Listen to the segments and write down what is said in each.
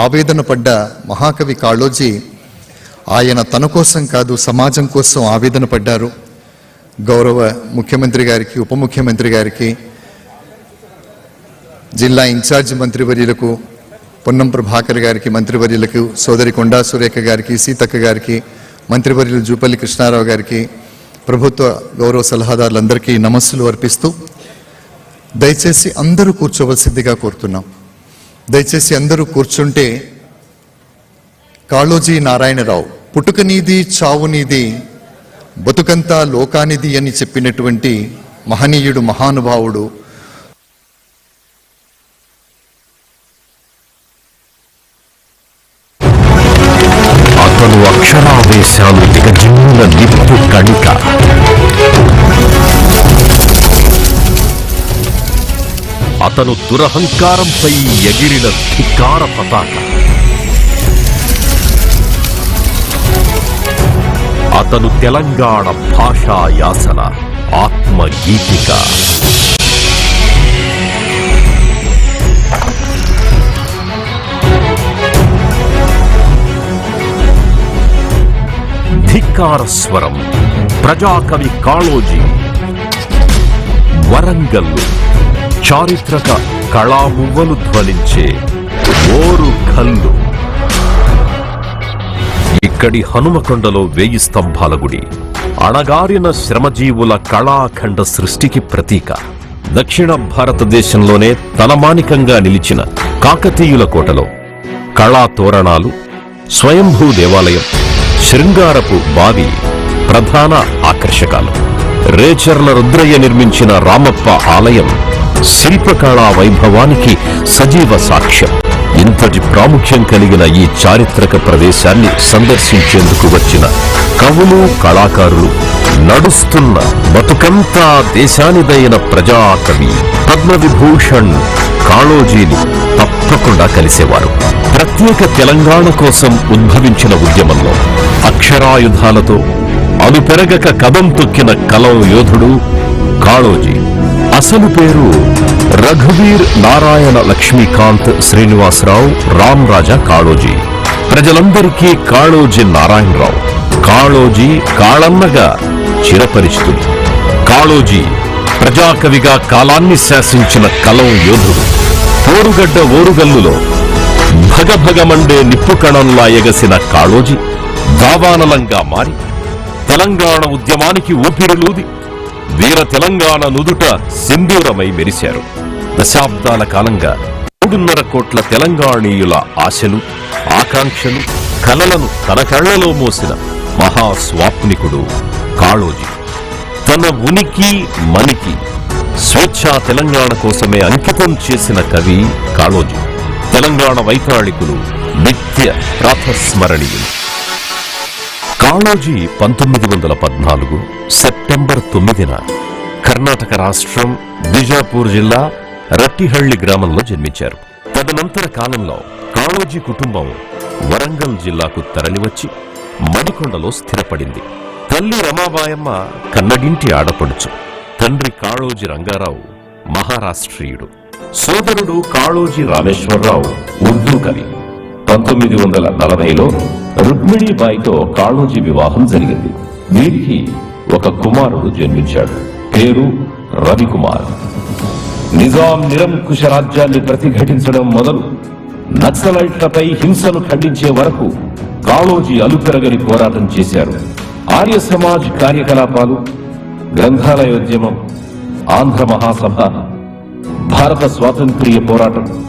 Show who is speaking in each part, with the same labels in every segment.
Speaker 1: ఆవేదన పడ్డ మహాకవి కాళోజీ ఆయన తన కోసం కాదు సమాజం కోసం ఆవేదన పడ్డారు. గౌరవ ముఖ్యమంత్రి గారికి ఉప ముఖ్యమంత్రి గారికి జిల్లా ఇన్ఛార్జ్ మంత్రివర్యులకు పొన్నం ప్రభాకర్ గారికి మంత్రివర్యులకు సోదరి కొండా సురేఖ గారికి సీతక్క గారికి మంత్రివర్యులు జూపల్లి కృష్ణారావు గారికి ప్రభుత్వ గౌరవ సలహాదారులందరికీ నమస్సులు అర్పిస్తూ దయచేసి అందరూ కూర్చోవలసిందిగా కోరుతున్నాం. దయచేసి అందరూ కూర్చుంటే కాళోజీ నారాయణరావు పుట్టుకనీది నీది చావు నీది బతుకంతా లోకానిది అని చెప్పినటువంటి మహనీయుడు మహానుభావుడు
Speaker 2: అతను అక్షరావేశాలు నిప్పు కణిక. అతను దురహంకారంపై ఎగిరిన ధికార పతాక. అతను తెలంగాణ భాషా యాసన ఆత్మగీతిక. ధిక్కార స్వరం ప్రజాకవి కాళోజీ వరంగల్ చారిత్రక కళామువ్వలు ధ్వనించే ఓరు కల్లు ఇక్కడి హనుమకొండలో వేయి స్తంభాల గుడి. అణగారిన శ్రమజీవుల కళాఖండ సృష్టికి ప్రతీక. దక్షిణ భారతదేశంలోనే తలమానికంగా నిలిచిన కాకతీయుల కోటలో కళా తోరణాలు స్వయంభూ దేవాలయం శృంగారపు బావి ప్రధాన ఆకర్షకాలు. రేచర్ల రుద్రయ్య నిర్మించిన రామప్ప ఆలయం శిల్పకళా వైభవానికి సజీవ సాక్ష్యం. ఇంతటి ప్రాముఖ్యం కలిగిన ఈ చారిత్రక ప్రదేశాన్ని సందర్శించేందుకు వచ్చిన కవులు కళాకారులు నడుస్తున్న బతుకంతా దేశానిదైన ప్రజాకవి పద్మవిభూషణ్ కాళోజీని తప్పకుండా కలిసేవారు. ప్రత్యేక తెలంగాణ కోసం ఉద్భవించిన ఉద్యమంలో అక్షరాయుధాలతో అనుపెరగక కదం తొక్కిన కలం యోధుడు కాళోజీ. అసలు పేరు రఘువీర్ నారాయణ లక్ష్మీకాంత్ శ్రీనివాసరావు రామ్ రాజా కాళోజీ. ప్రజలందరికీ కాళోజీ నారాయణరావు. కాళోజీ కాళన్నగా చిరపరిచితుడు. కాళోజీ ప్రజాకవిగా కాలాన్ని శాసించిన కలం యోధుడు. పోరుగడ్డ ఓరుగల్లులో భగభగమండే నిప్పుకణంలా ఎగసిన కాళోజీ దావానలంగా మారి తెలంగాణ ఉద్యమానికి ఊపిరిలూది వీర తెలంగాణ నుదుట సింధూరమై మెరిశారు. దశాబ్దాల కాలంగా మూడున్నర కోట్ల తెలంగాణీయుల ఆశలు ఆకాంక్షలు కలలను తన కళ్ళలో మోసిన మహాస్వాప్నికుడు కాళోజీ. తన ఉనికి మనికి స్వేచ్ఛా తెలంగాణ కోసమే అంకితం చేసిన కవి కాళోజీ. తెలంగాణ వైతాళికులు నిత్య ప్రాతస్మరణీయులు. కాళోజీ పంతొమ్మిది వందల పద్నాలుగు సెప్టెంబర్ తొమ్మిదిన కర్ణాటక రాష్ట్రం బిజాపూర్ జిల్లా రట్టిహళ్ళి గ్రామంలో జన్మించారు. తదనంతర కాలంలో కాళోజీ కుటుంబం వరంగల్ జిల్లాకు తరలివచ్చి మణికొండలో స్థిరపడింది. తల్లి రమాబాయమ్మ కన్నడింటి ఆడపడుచు తండ్రి కాళోజీ రంగారావు మహారాష్ట్రీయుడు సోదరుడు కాళోజీ రామేశ్వరరావు ఉర్దూ కవి. పంతొమ్మిది వందల నలభైలో రుక్మిణీబాయితో కాళోజీ వివాహం జరిగింది. వీరికి ఒక కుమారుడు జన్మించాడు. పేరు రవికుమార్. నిజాం నిరంకుశ రాజ్యాన్ని ప్రతిఘటించడం మొదలు నక్సలైట్లపై హింసను ఖండించే వరకు కాళోజీ అలుపెరగని పోరాటం చేశారు. ఆర్య సమాజ్ కార్యకలాపాలు గ్రంథాలయోద్యమం ఆంధ్ర మహాసభ భారత స్వాతంత్ర్య పోరాటం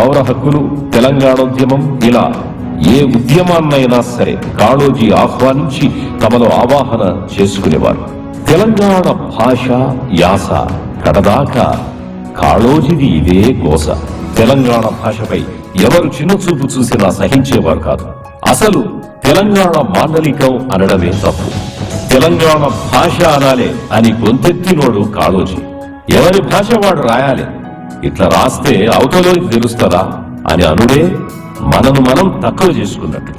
Speaker 2: పౌర హక్కులు తెలంగాణోద్యమం ఇలా ఏ ఉద్యమాన్నైనా సరే కాళోజీ ఆహ్వానించి తమలో ఆవాహన చేసుకునేవారు. తెలంగాణ భాష యాస. కడదాకా కాళోజీది ఇదే గోస. తెలంగాణ భాషపై ఎవరు చిన్న చూపు చూసినా సహించేవారు కాదు. అసలు తెలంగాణ మాండలికం అనడమే తప్పు. తెలంగాణ భాష అనాలే అని గొంతెత్తినోడు కాళోజీ. ఎవరి భాష వాడు రాయాలి? ఇట్లా రాస్తే అవతలోకి తెలుస్తుందా అని అనుడే మనను మనం తక్కువ చేసుకున్నట్టు.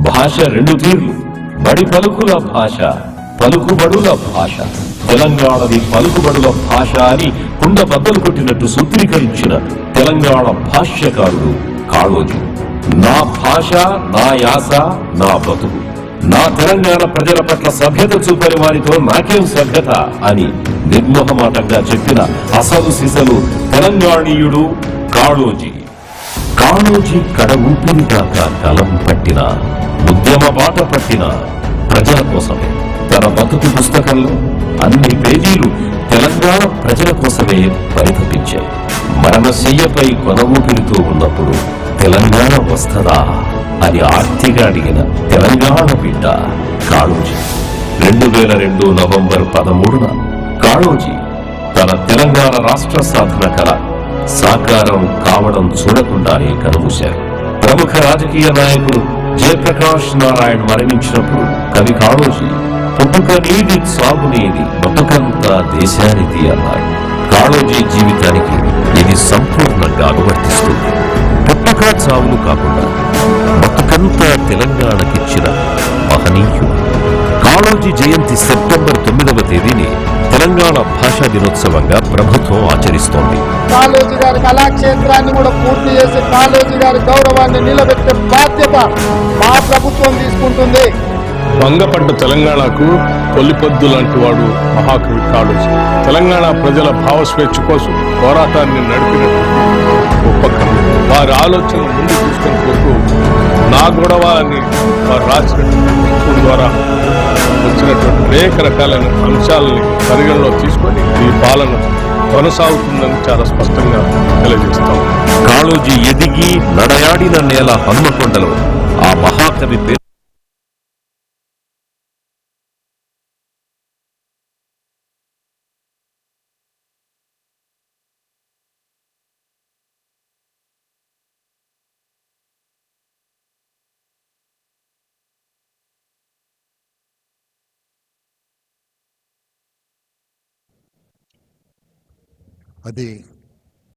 Speaker 2: భాష రెండు తీర్లు. బడి పలుకుల భాష పలుకుబడుల భాష. తెలంగాణది పలుకుబడుల భాష అని కుండ బద్దలు కొట్టినట్టు సూత్రీకరించిన తెలంగాణ భాష్యకారుడు కాళోజు. నా భాష నా యాస నా బతుకు. నా తెలంగాణ ప్రజల పట్ల సభ్యత చూపని వారితో నాకేం సభ్యత అని నిర్మోహమాటంగా చెప్పిన అసలు సిసలు తెలంగాణీయుడు కాళోజీ. కాళోజీ కడ ఊపిరిగాక కలం పట్టిన ఉద్యమ బాట పట్టిన ప్రజల కోసమే. తన బతుకు పుస్తకంలో అన్ని పేజీలు తెలంగాణ ప్రజల కోసమే పరితపించాయి. మరణశయ్యపై కొన ఊపిరితో ఉన్నప్పుడు తెలంగాణ వస్తదా? అని ఆర్తిగా అడిగిన తెలంగాణ బిడ్డ కాళోజీ. రెండు వేల రెండు నవంబర్ పదమూడున కాళోజీ తన తెలంగాణ రాష్ట్ర సాధన కళ సాకారం కావడం చూడకుండానే కనుమూశారు. ప్రముఖ రాజకీయ నాయకుడు జయప్రకాష్ నారాయణ్ మరణించినప్పుడు కవి కాళోజీ పుట్టుక నీది సాగునేది బతుకంతా దేశానిది అన్నారు కాళోజీ జీవితానికి ఇది సంపూర్ణంగా అనువర్తిస్తుంది. పుట్టుక చావులు కాకుండా బతుకంతా తెలంగాణకిచ్చిన మహనీయుడు. కాళోజీ జయంతి సెప్టెంబర్ తొమ్మిదవ తేదీని తెలంగాణ భాషా దినోత్సవంగా ప్రభుత్వం ఆచరిస్తోంది.
Speaker 3: కాళోజీ గారి కళాక్షేత్రాన్ని కూడా పూర్తి చేసి కాళోజీ గారి గౌరవాన్ని నిలబెట్టే బాధ్యత మా ప్రభుత్వం తీసుకుంటుంది.
Speaker 4: భంగపడ్డ తెలంగాణకు తొలిపొద్దు లాంటి వాడు మహాకవి కాళోజీ. తెలంగాణ ప్రజల భావస్వేచ్ఛ కోసం పోరాటాన్ని నడిపిన గొప్ప వారి ఆలోచన ముందు తీసుకొని కొరకు నా గొడవ అని వారు రాసినటువంటి ద్వారా వచ్చినటువంటి అనేక రకాలైన అంశాలని పరిగణలో తీసుకొని ఈ పాలన కొనసాగుతుందని చాలా స్పష్టంగా తెలియజేస్తాం.
Speaker 2: కాళోజీ ఎదిగి నడయాడిన నేల హన్మకొండలో ఆ మహాకవి
Speaker 1: అది